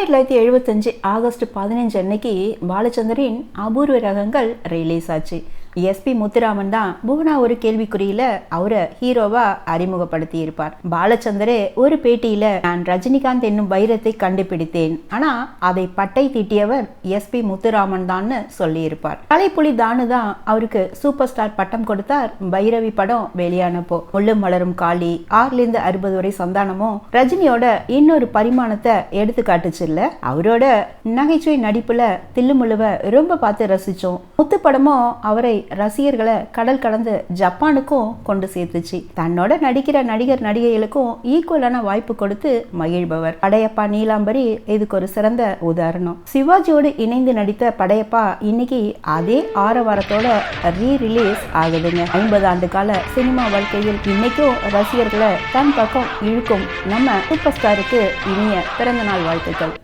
ஆயிரத்தி தொள்ளாயிரத்தி எழுபத்தஞ்சு ஆகஸ்ட் பதினஞ்சு அன்னைக்கு பாலச்சந்தரின் அபூர்வ ரகங்கள் ரிலீஸ் ஆச்சு. எஸ்பி முத்துராமன் தான் புவனா ஒரு கேள்விக்குறியில அவரை ஹீரோவா அறிமுகப்படுத்தி இருப்பார் பாலச்சந்தரே ஒரு பேட்டியில நான் ரஜினிகாந்த் என்னும் வைரத்தை கண்டுபிடித்தேன். ஆனா அதை பட்டை தீட்டியவர் எஸ்பி முத்துராமன் தான் சொல்லியிருப்பார். கலைப்புலி தானு தான் அவருக்கு சூப்பர் ஸ்டார் பட்டம் கொடுத்தார். பைரவி படம் வெளியானப்போ முள்ளும் மலரும் காளி ஆறுல இருந்து அறுபது வரை சந்தானமும் ரஜினியோட இன்னொரு பரிமாணத்தை எடுத்து காட்டுச்சு இல்ல? அவரோட நகைச்சுவை நடிப்புல தில்லுமுழுவ ரொம்ப பார்த்து ரசிச்சோம். முத்து படமும் அவரை ரசிகர்களை கடல் கடந்து ஜப்பானுக்கும் கொண்டு சேர்த்துச்சு. தன்னோட நடிக்கிற நடிகர் நடிகைகளுக்கும் ஈக்குவலான வாய்ப்பு கொடுத்து மகிழ்பவர். படையப்பா நீலாம்பரி இதுக்கு ஒரு சிறந்த உதாரணம். சிவாஜியோடு இணைந்து நடித்த படையப்பா இன்னைக்கு அதே ஆரவாரத்தோட ரீ ரிலீஸ் ஆகுதுங்க. ஐம்பது ஆண்டு கால சினிமா வாழ்க்கையில் இன்னைக்கும் ரசிகர்களை தன் பக்கம் இழுக்கும் நம்ம சூப்பர் ஸ்டாருக்கு இனிய பிறந்த நாள் வாழ்த்துக்கள்.